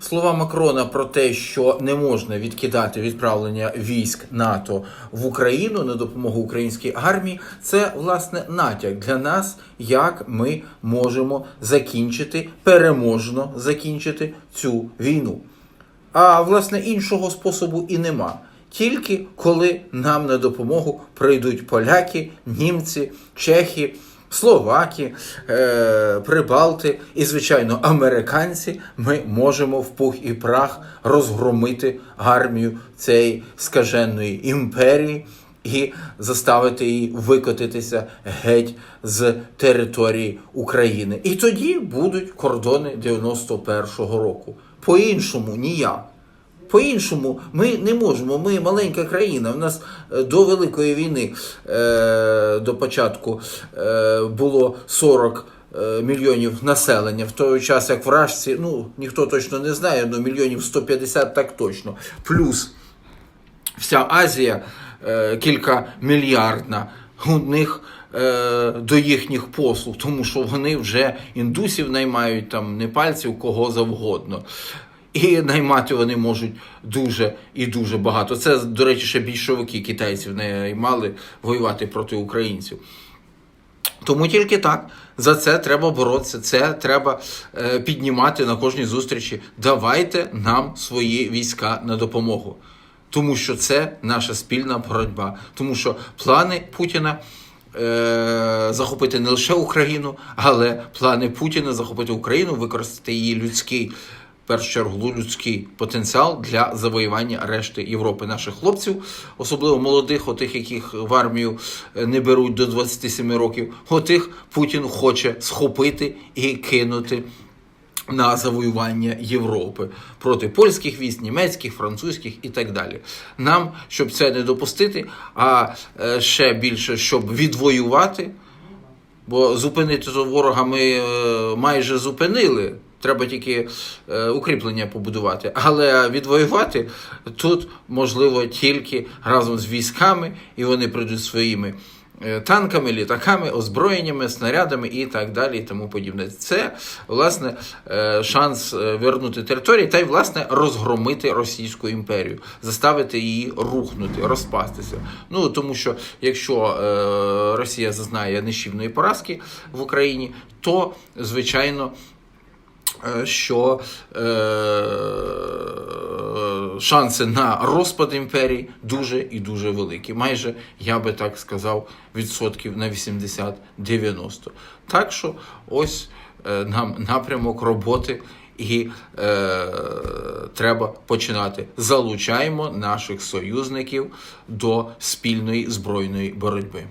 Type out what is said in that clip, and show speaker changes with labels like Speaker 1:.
Speaker 1: Слова Макрона про те, що не можна відкидати відправлення військ НАТО в Україну на допомогу українській армії, це власне натяк для нас, як ми можемо закінчити переможно закінчити цю війну. А власне іншого способу і нема. Тільки коли нам на допомогу прийдуть поляки, німці, чехи, словаки, е, прибалти і, звичайно, американці, ми можемо в пух і прах розгромити армію цієї скаженої імперії і заставити її викотитися геть з території України. І тоді будуть кордони 91-го року. По-іншому ніяк. По-іншому ми не можемо. Ми маленька країна. У нас е, до Великої війни, е, до початку, е, було 40 е, мільйонів населення. В той час, як вражці, ну ніхто точно не знає, але мільйонів 150 так точно. Плюс вся Азія е, кілька мільярдна. У них до їхніх послуг, тому що вони вже індусів наймають там непальців, кого завгодно. І наймати вони можуть дуже і дуже багато. Це, до речі, ще більшовики китайців наймали воювати проти українців. Тому тільки так за це треба боротися. Це треба е, піднімати на кожній зустрічі. Давайте нам свої війська на допомогу. Тому що це наша спільна боротьба. Тому що плани Путіна е, захопити не лише Україну, але плани Путіна захопити Україну, використати її людський. Першу чергу людський потенціал для завоювання решти Європи наших хлопців, особливо молодих, отих, яких в армію е, не беруть до 27 років, отих Путін хоче схопити і кинути на завоювання Європи проти польських військ, німецьких, французьких і так далі. Нам, щоб це не допустити, а е, ще більше, щоб відвоювати. Бо зупинити ворога ми е, майже зупинили. Треба тільки е, укріплення побудувати. Але відвоювати тут можливо тільки разом з військами, і вони прийдуть своїми е, танками, літаками, озброєннями, снарядами і так далі, і тому подібне. Це власне е, шанс е, вернути території та й власне розгромити Російську імперію, заставити її рухнути, розпастися. Ну тому що якщо е, Росія зазнає нищівної поразки в Україні, то звичайно. Е, Що е, шанси на розпад імперії дуже і дуже великі. Майже, я би так сказав, відсотків на 80-90. Так що ось е, нам напрямок роботи і е, треба починати. Залучаємо наших союзників до спільної збройної боротьби.